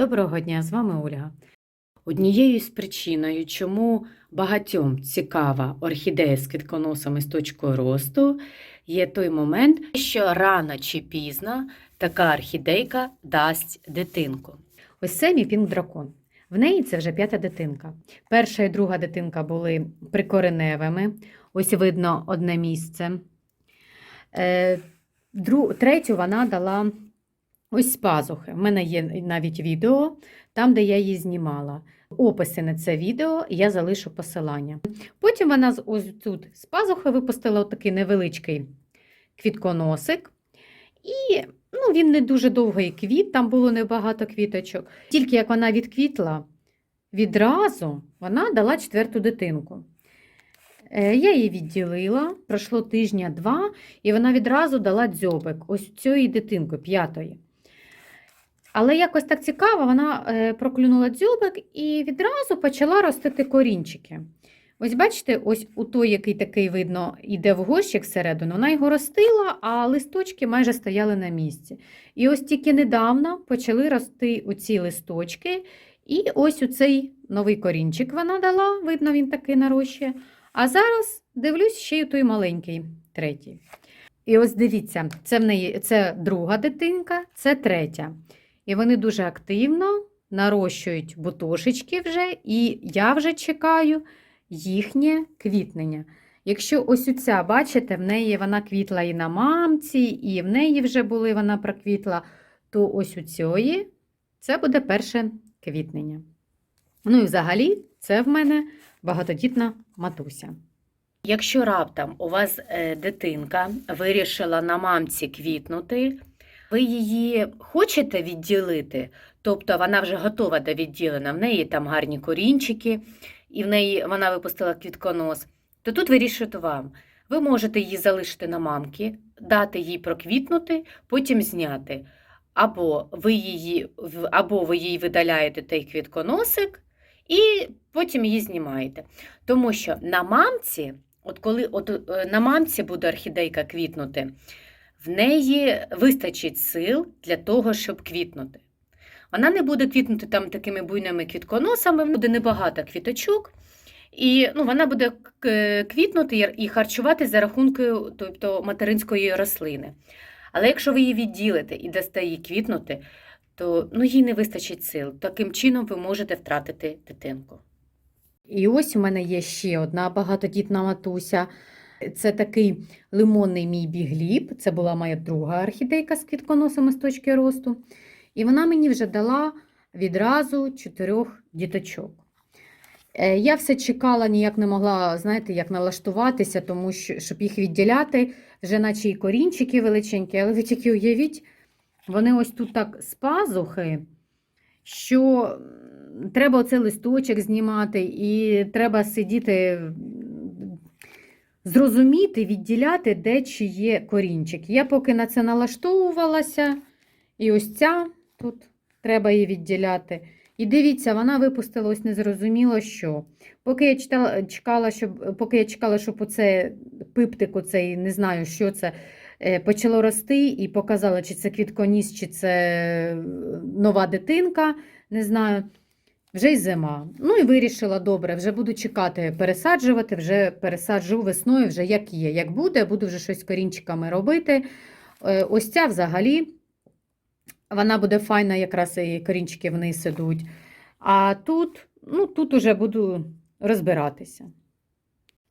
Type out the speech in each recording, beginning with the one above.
Доброго дня, з вами Ольга. Однією з причиною, чому багатьом цікава орхідея з квітконосами з точкою росту, є той момент, що рано чи пізно така орхідейка дасть дитинку. Ось це мій пінк дракон. В неї це вже п'ята дитинка. Перша і друга дитинка були прикореневими. Ось видно одне місце. Е, Третю вона дала ось пазухи. У мене є навіть відео, там, де я її знімала. Описи на це відео я залишу посилання. Потім вона ось тут з пазухи випустила такий невеличкий квітконосик. І ну, він не дуже довгий квіт, там було небагато квіточок. Тільки як вона відквітла, відразу вона дала четверту дитинку. Е, Я її відділила, пройшло тижня-два, і вона відразу дала дзьобик ось цієї дитинки, п'ятої. Але якось так цікаво, вона е, проклюнула дзьобик і відразу почала ростити корінчики. Ось бачите, ось у той, який такий видно, йде в горщик всередину, вона його ростила, а листочки майже стояли на місці. І ось тільки недавно почали рости оці листочки, і ось у цей новий корінчик вона дала, видно, він такий нарощує. А зараз дивлюсь ще й той маленький, третій. І ось дивіться, це в неї це друга дитинка, це третя. І вони дуже активно нарощують бутошечки вже, і я вже чекаю їхнє квітнення. Якщо ось оця, бачите, в неї вона квітла і на мамці, і в неї вже були вона проквітла, то ось у цієї це буде перше квітнення. Ну і взагалі, це в мене багатодітна матуся. Якщо раптом у вас е, дитинка вирішила на мамці квітнути, ви її хочете відділити, тобто вона вже готова до відділення, в неї там гарні корінчики, і в неї вона випустила квітконос, то тут вирішуєте вам. Ви можете її залишити на мамки, дати їй проквітнути, потім зняти. Або ви її, або ви їй видаляєте той квітконосик і потім її знімаєте. Тому що на мамці, от коли от, е, на мамці буде орхідейка квітнути, в неї вистачить сил для того, щоб квітнути. Вона не буде квітнути там такими буйними квітконосами, буде небагато квіточок, і ну, вона буде квітнути і- харчуватись за рахункою тобто, материнської рослини. Але якщо ви її відділите і дасте їй квітнути, то ну, їй не вистачить сил. Таким чином ви можете втратити дитинку. І ось у мене є ще одна багатодітна матуся. Це такий лимонний мій бігліб. Це була моя друга орхідейка з квітконосами з точки росту. І вона мені вже дала відразу чотирьох діточок. Е, Я все чекала, ніяк не могла, знаєте, як налаштуватися, тому що, щоб їх відділяти, вже наче і корінчики величенькі, але ви тільки уявіть, вони ось тут так з пазухи, що треба оцей листочок знімати, і треба сидіти, зрозуміти, відділяти, де чи є корінчик. Я поки на це налаштовувалася, і ось ця тут треба її відділяти. І дивіться, вона випустила ось незрозуміло що. Поки я читала, чекала, щоб, поки я чекала, щоб оце пиптик, оцей, не знаю, що це, е, почало рости і показала, чи це квітконіс, чи це е, нова дитинка, не знаю. Вже й зима. Ну і вирішила, добре, вже буду чекати, пересаджувати, вже пересаджу весною, вже як є. Як буде, буду вже щось корінчиками робити. Е, Ось ця взагалі, вона буде файна, якраз і корінчики вниз ідуть. А тут, ну, тут уже буду розбиратися.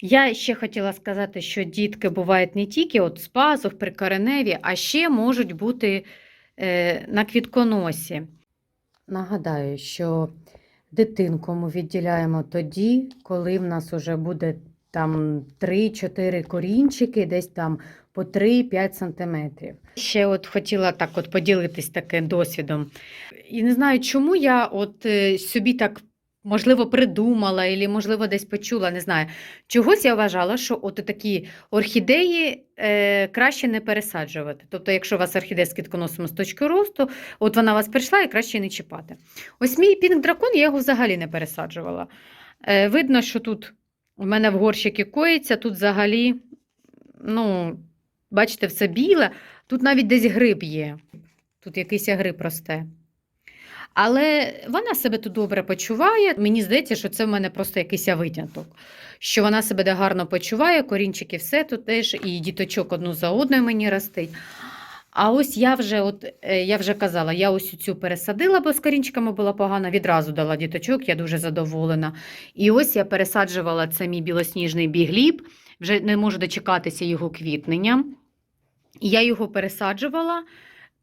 Я ще хотіла сказати, що дітки бувають не тільки от з пазух, прикореневі, а ще можуть бути е, на квітконосі. Нагадаю, що дитинку ми відділяємо тоді, коли в нас вже буде там 3-4 корінчики, десь там по 3-5 сантиметрів. Ще от хотіла так от поділитись таким досвідом. І не знаю, чому я от е, собі так, можливо, придумала, або, можливо, десь почула, не знаю. Чогось я вважала, що от такі орхідеї е, краще не пересаджувати. Тобто, якщо у вас орхідея з квітконосом з точки росту, от вона у вас прийшла і краще не чіпати. Ось мій пінк дракон, я його взагалі не пересаджувала. Е, видно, що тут у мене в горщики коїться, тут взагалі, ну, бачите, все біле, тут навіть десь гриб є. Тут якийсь гриб росте. Але вона себе тут добре почуває. Мені здається, що це в мене просто якийсь витягнуток. Що вона себе де гарно почуває, корінчики все тут теж, і діточок одну за одною мені ростить. А ось я вже, от, е, я вже казала, я ось цю пересадила, бо з корінчиками була погана, відразу дала діточок, я дуже задоволена. І ось я пересаджувала це мій білосніжний бігліб, вже не можу дочекатися його квітнення. Я його пересаджувала.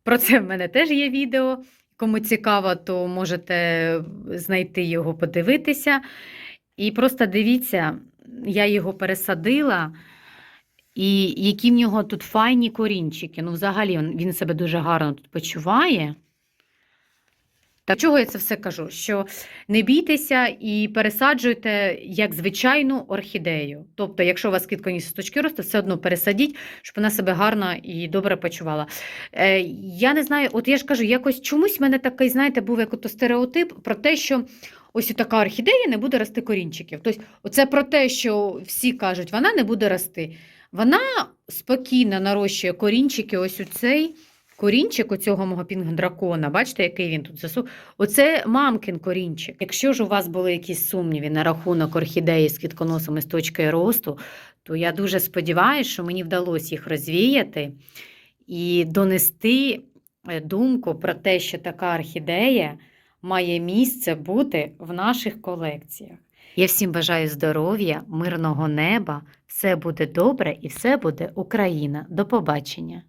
Про це в мене теж є відео. Кому цікаво, то можете знайти його, подивитися. І просто дивіться, я його пересадила, і які в нього тут файні корінчики. Ну, взагалі, він, себе дуже гарно тут почуває. Так чого я це все кажу? Що не бійтеся і пересаджуйте як звичайну орхідею. Тобто, якщо у вас квітконіс з точки росту, все одно пересадіть, щоб вона себе гарно і добре почувала. Е, я не знаю, от я ж кажу, якось чомусь в мене такий, знаєте, був як ото стереотип про те, що ось така орхідея не буде рости корінчиків. Тобто, оце про те, що всі кажуть, вона не буде рости. Вона спокійно нарощує корінчики, ось у цей. Корінчик у цього мого пінг-дракона, бачите, який він тут засув. Оце мамкин корінчик. Якщо ж у вас були якісь сумніви на рахунок орхідеї з квітконосами з точки росту, то я дуже сподіваюся, що мені вдалося їх розвіяти і донести е, думку про те, що така орхідея має місце бути в наших колекціях. Я всім бажаю здоров'я, мирного неба, все буде добре і все буде Україна. До побачення!